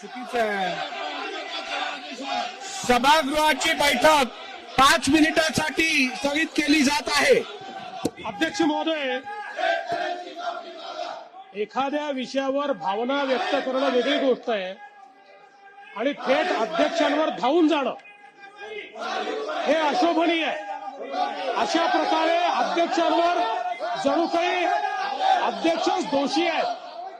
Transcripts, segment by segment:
चुकीचं आहे. सभागृहाची बैठक पाच मिनिटासाठी स्थगित केली जात आहे. अध्यक्ष महोदय एखाद्या विषयावर भावना व्यक्त करणं वेगळी गोष्ट आहे. आणि थेट अध्यक्षांवर धावून जाणं हे अशोभनीय आहे. अशा प्रकारे अध्यक्षांवर जणू काही अध्यक्षच दोषी आहेत.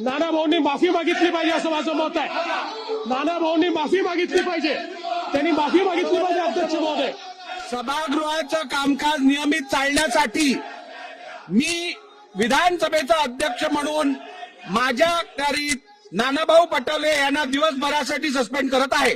नाना भाऊंनी माफी मागितली पाहिजे असं माझं मत आहे. नाना भाऊंनी माफी मागितली पाहिजे. त्यांनी माफी मागितली पाहिजे अध्यक्ष महोदय. सभागृहाचं कामकाज नियमित चालण्यासाठी मी विधानसभेचा अध्यक्ष म्हणून माझ्या अखत्यारीत नानाभाऊ पटोले यांना दिवसभरासाठी सस्पेंड करत आहे.